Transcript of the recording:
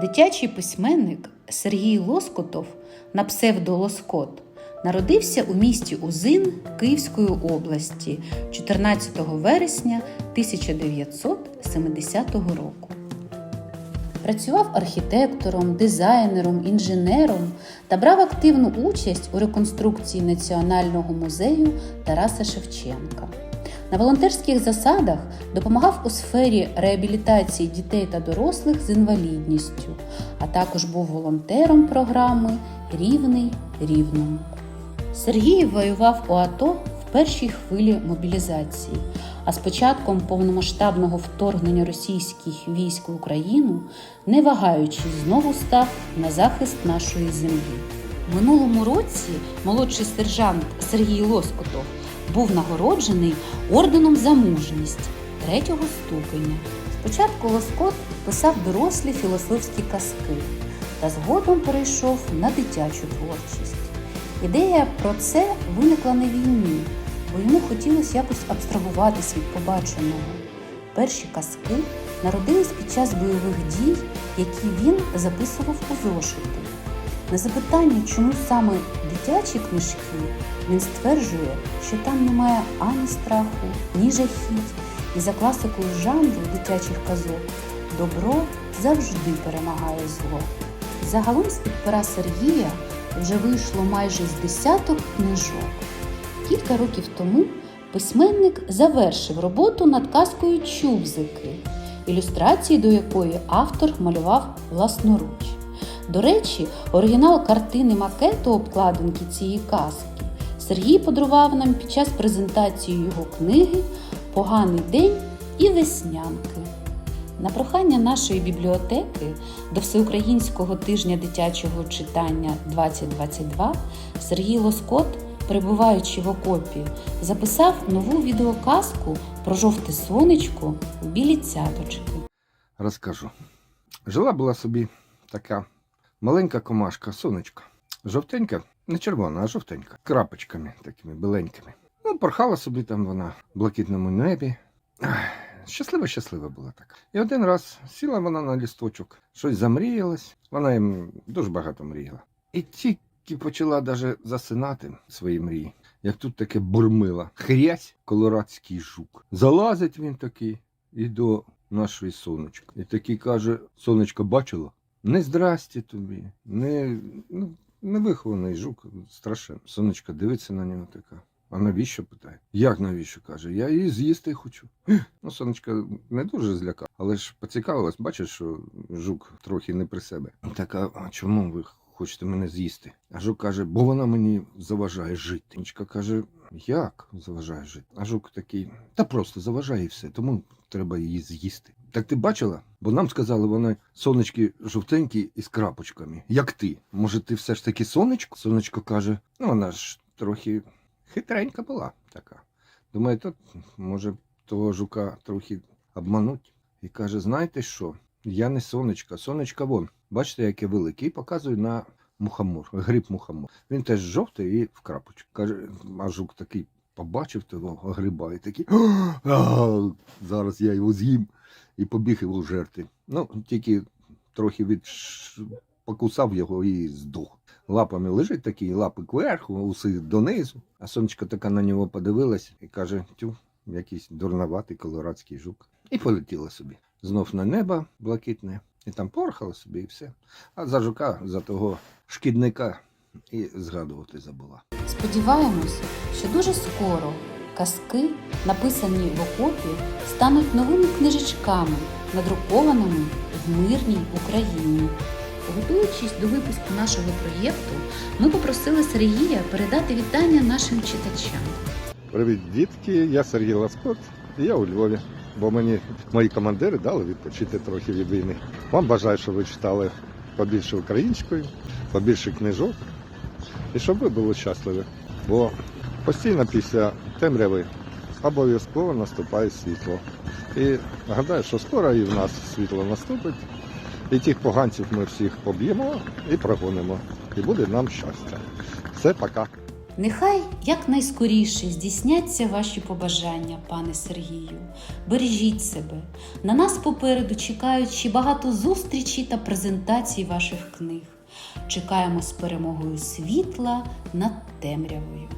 Дитячий письменник Сергій Лоскотов на псевдо Лоскот народився у місті Узин Київської області 14 вересня 1970 року. Працював архітектором, дизайнером, інженером та брав активну участь у реконструкції Національного музею Тараса Шевченка. На волонтерських засадах допомагав у сфері реабілітації дітей та дорослих з інвалідністю, а також був волонтером програми Рівний рівному. Сергій воював у АТО в першій хвилі мобілізації, а з початком повномасштабного вторгнення російських військ в Україну, не вагаючись, знову став на захист нашої землі. Минулому році молодший сержант Сергій Лоскотов був нагороджений орденом за мужність третього ступеня. Спочатку Лоскот писав дорослі філософські казки та згодом перейшов на дитячу творчість. Ідея про це виникла на війні, бо йому хотілося якось абстрагуватись від побаченого. Перші казки народились під час бойових дій, які він записував у зошити. На запитання, чому саме дитячі книжки, він стверджує, що там немає ані страху, ні жахіть, і за класикою жанру дитячих казок добро завжди перемагає зло. Загалом з-під пера Сергія вже вийшло майже з десяток книжок. Кілька років тому письменник завершив роботу над казкою Чубзики, ілюстрації до якої автор малював власноруч. До речі, оригінал картини макету обкладинки цієї казки Сергій подарував нам під час презентації його книги Поганий день і веснянки. На прохання нашої бібліотеки до Всеукраїнського тижня дитячого читання 2022 Сергій Лоскот, перебуваючи в окопі, записав нову відеоказку про жовте сонечко в білі цяточки. Розкажу. Жила була собі така маленька комашка, сонечко. Жовтенька, не червона, а жовтенька. Крапочками такими біленькими. Ну, порхала собі там вона в блакитному небі. Щаслива, щаслива була така. І один раз сіла вона на лісточок, щось замріялась. Вона їм дуже багато мріяла. І тільки почала даже засинати свої мрії, як тут таке бурмила. Хрясь, колорадський жук. Залазить він такий і до нашої сонечка. І такий каже: сонечко, бачила? Не здрасті тобі, не, ну, невихований жук, страшенно. Сонечка дивиться на нього така. А навіщо питає? Як навіщо? каже, я її з'їсти хочу. Ну, сонечка не дуже злякала, але ж поцікавилась, бачиш, що жук трохи не при себе. Така, а чому ви хочете мене з'їсти? А жук каже, бо вона мені заважає жити. Сонечка каже, як заважає жити? А жук такий, та просто заважає все, тому треба її з'їсти. Так ти бачила? Бо нам сказали, вони сонечки жовтенькі із крапочками, як ти. Може, ти все ж таки сонечко? Сонечко каже, ну вона ж трохи хитренька була така. Думаю, тут може того жука трохи обмануть. І каже: знаєте що? Я не сонечка, сонечка вон. Бачите, яке велике, і показує на мухомор, гриб мухомор. Він теж жовтий і в крапочку. Каже, а жук такий побачив того гриба і такий. Зараз я його з'їм і побіг його жерти. Ну, тільки трохи від покусав його і здох. Лапами лежить такий, лапи кверху, уси донизу. А сонечко така на нього подивилась і каже: тю, якийсь дурноватий колорадський жук. І полетіла собі. Знов на небо блакитне, і там порхала собі і все. А за жука, за того шкідника і згадувати забула. Сподіваємось, що дуже скоро казки, написані в окопі, стануть новими книжечками, надрукованими в мирній Україні. Готуючись до випуску нашого проєкту, ми попросили Сергія передати вітання нашим читачам. Привіт, дітки! Я Сергій Ласкот, і я у Львові. Бо мені мої командири дали відпочити трохи від війни. Вам бажаю, щоб ви читали побільше української, побільше книжок, і щоб ви були щасливі. Бо постійно після темряви обов'язково наступає світло. І гадаю, що скоро і в нас світло наступить. І тих поганців ми всіх поб'ємо і прогонимо. І буде нам щастя. Все, пока. Нехай якнайскоріше здійсняться ваші побажання, пане Сергію. Бережіть себе. На нас попереду чекають ще багато зустрічей та презентацій ваших книг. Чекаємо з перемогою світла над темрявою.